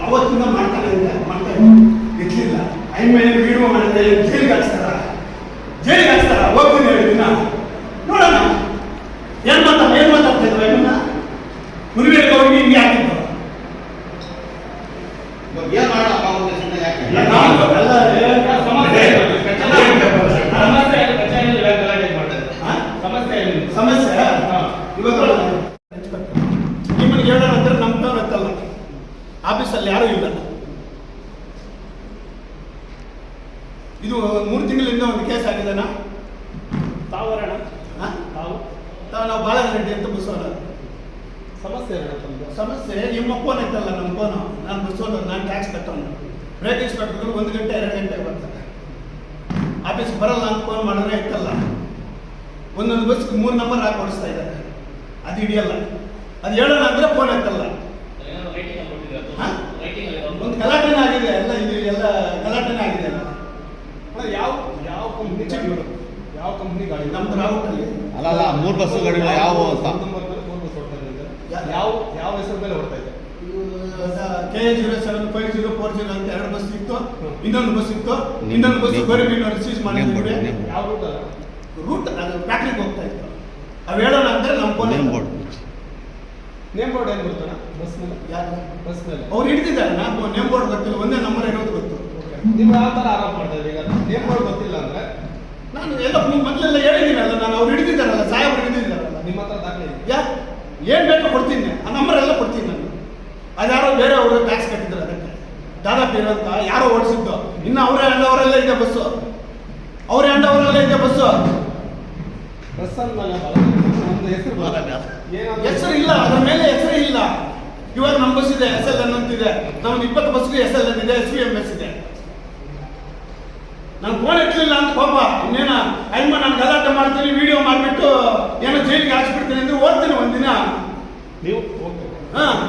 ಅವತ್ತಿಂದ ಮಾಡ್ತಾನೆ ಇದೆ ಮಾಡ್ತಾ ಇಲ್ಲ. ಇರ್ಲಿಲ್ಲ. ಮೇಲೆ ವಿಡಿಯೋ ಮಾಡಿದ್ರೆ ಜೈಲಿಗೆ ಹಾಕ್ಸ್ತಾರ. ಜೈಲಿಗೆ ಹಾಕ್ಸ್ತಾರ. ಹೋಗ್ತೀನಿ ಹೇಳಿದ್ದೀನಿ ದಿನ ನೋಡೋಣ ಏನ್ ಮಾತಾ ಏನ್ ಮಾತಾಡ್ತಾ ಇದ್ರು ಐಮನ್ನ ಮುರಿಬೇಗ ಹೋಗಿ ಹಿಂಗೆ ಹಾಕಿದ್ರು ಇವಾಗ ಏನ್ ಮಾಡೋಣ ಅವ್ರ ಸುಮ್ಮನೆ ಯಾಕೆ ಇಲ್ಲ, ನಾನು ಎಲ್ಲ ಏನ್ ಸಮಸ್ಯೆ ಏನ್ ಇಲ್ಲ. ಸಮಸ್ಯೆ ಇಲ್ಲ, ಕಚೇರಿಯಲ್ಲಿ ಇವಾಗ ಗಲಾಟೆ ಮಾಡ್ತಾರೆ. ಹಾ? ಸಮಸ್ಯೆ ಇಲ್ಲ. ಸಮಸ್ಯೆ ಹಾ. ಇವಾಗ ನಿಮ್ಮನಿಗೆ ಹೇಳೋಣ ಅಂದ್ರೆ ನಮ್ಮ ಹತ್ತಲ್ಲ ಆಫೀಸಲ್ಲಿ ಯಾರೂ ಇಲ್ಲ. ಇದು ಮೂರು ತಿಂಗಳಿಂದ ಒಂದು ಕೇಸ್ ಆಗಿದೆನಾ ತಾವರಣ? ತಾವು ತಾವು? ನಾವು ಅಂತ ಬಸವನ ಸಮಸ್ಯೆ. ಸಮಸ್ಯೆ ನಿಮ್ಮ ಫೋನ್ ಐತಲ್ಲ ನಮ್ಮ ಫೋನು ನಾನು ಬಸವನ ನಾನು ಟ್ಯಾಕ್ಸ್ ಕಟ್ಟೋಣ ಬ್ರೇಕ್ ಇನ್ಸ್ಪೆಕ್ಟರ್ಗಳು ಒಂದು ಗಂಟೆ ಎರಡು ಗಂಟೆ ಬರ್ತಾರೆ ಆಫೀಸ್ಗೆ ಬರಲ್ಲ ಅಂತ ಫೋನ್ ಮಾಡಿದ್ರೆ ಇತ್ತಲ್ಲ ಒಂದೊಂದು ಬಸ್ಗೆ ಮೂರು ನಂಬರ್ ಹಾಕಿ ಓಡಿಸ್ತಾ ಇದ್ದಾರೆ. ಅದು ಹಿಡಿಯಲ್ಲ. ಅದು ಹೇಳೋಣ ಅಂದರೆ ಫೋನ್ ಎತ್ತಲ್ಲ ಏನಾದ್ರು rating ಅಲ್ಲಿ ಕೊಟ್ಟಿದ್ದೀರಾ? ಹಾ? rating ಅಲ್ಲಿ ಒಂದು- ಒಂದು ಗಲಾಟೆನೇ ಆಗಿದೆ ಎಲ್ಲ ಇದು ಎಲ್ಲ ಗಲಾಟೆನೇ ಆಗಿದೆ ಎಲ್ಲ ಅಣ್ಣ, ಯಾವ ಯಾವ ಕಂಪ್ನಿ. ಯಾವ ಕಂಪ್ನಿ ಗಾಡಿ ನಮ್ದು ಅಲ್ಲ ಅಲ್ಲ ಮೂರು ಬಸ್ಸುಗಳು ಯಾವ ಮೂರು ಬಸ್ ಇದೆ ಯಾವ ಯಾವ ಹೆಸರು ಮೇಲೆ ಇದೆ? K A zero seven five zero four zero ಅಂತ ಎರಡು ಬಸ್ ಇತ್ತು. ಇನ್ನೊಂದು ಬಸ್ ಇತ್ತು. ಇನ್ನೊಂದು ಬಸ್ ಗೌರ್ಮೆಂಟ್ ಸೀಸ್ ಮಾಡಿದ್ರೆ ಯಾವ ರೂಟ್ ಅಲ್ಲ? ರೂಟ್ ಅದು ಫ್ಯಾಕ್ಟ್ರಿಗೆ ಹೋಗ್ತಾ ಇತ್ತು. ಅವು ಹೇಳೋಣ ಅಂದ್ರೆ ನಮ್ಮ phone name board name board ಏನು ಗೊತ್ತಣ್ಣ ಬಸ್ ಮೇಲೆ? ಯಾರು? ಬಸ್ ಮೇಲೆ. ಅವ್ರು ಹಿಡಿದಿದ್ದಾರೆ. ನಾನು ನೇಮ್ ಬೋರ್ಡ್ ಗೊತ್ತಿಲ್ಲ. ಒಂದೇ ನಂಬರ್ ಇರೋದು ಗೊತ್ತು ಆ ಯಾವ ತರ ಆರೋಪ ಮಾಡ್ತಾ ಇದ್ದೀರಿ ಈಗ ನೇಮ್ ಮಾಡಿ ಗೊತ್ತಿಲ್ಲ ಅಂದ್ರೆ ನಾನು ಎಲ್ಲ ನಿಮ್ಮ ಮೊದಲೆಲ್ಲ ಹೇಳಿದ್ದೀನಲ್ಲ ನಾನು ಅವ್ರು ಹಿಡಿದಿದ್ದಾರಲ್ಲ ಸಾಹೇಬ್ರು ಹಿಡಿದಿದ್ದಾರಲ್ಲ. ನಿಮ್ಮ ಹತ್ರ ದಾಖಲೆ ಯಾ ಏನ್ ಬೇಕೋ ಕೊಡ್ತೀನಿ ಆ ನಂಬರ್ ಎಲ್ಲ ಕೊಡ್ತೀನಿ ನಾನು. ಅದ್ಯಾರೋ ಬೇರೆ ಅವರು ಟ್ಯಾಕ್ಸ್ ಕಟ್ಟಿದ್ರು ಅದಕ್ಕೆ. ದಾದಾ ಪೀರ್ ಅಂತ ಯಾರೋ ಓಡಿಸಿದ್ದು. ಇನ್ನು ಅವರೇ ಅಂಡವರೆಲ್ಲ ಇದೆ ಬಸ್ಸು ಅವರೇ ಅಂಡವರೆಲ್ಲ ಇದೆ ಬಸ್ಸು ಬಸ್ ಒಂದು ಹೆಸರು ಬರಲ್ಲ ಹೆಸರು ಇಲ್ಲ ಅದ್ರ ಮೇಲೆ ಹೆಸರು ಇಲ್ಲ. ಇವಾಗ ನಮ್ಮ ಬಸ್ ಇದೆ ಎಸ್ ಎಲ್ ಎನ್ ಅಂತಿದೆ. ನಮ್ಮ ಇಪ್ಪತ್ತು ಬಸ್ಗೆ ಎಸ್ ಎಲ್ ಎನ್ ಇದೆ ಎಸ್ ವಿ ಎಂ ಎಸ್ ಇದೆ. ನಾನು ಫೋನ್ ಎತ್ತಲಿಲ್ಲ ಅಂತ ಪಾಪ ಇನ್ನೇನ ಅಯ್ಯಮ್ಮ ನಾನು ಗಲಾಟೆ ಮಾಡ್ತೀನಿ ವಿಡಿಯೋ ಮಾಡಿಬಿಟ್ಟು ಏನೋ ಜೈಲಿಗೆ ಹಾಕ್ಸ್ಬಿಡ್ತೀನಿ ಅಂದ್ರೆ ಓದ್ತೀನಿ ಒಂದಿನ. ನೀವು ಹಾಂ ಹಾ.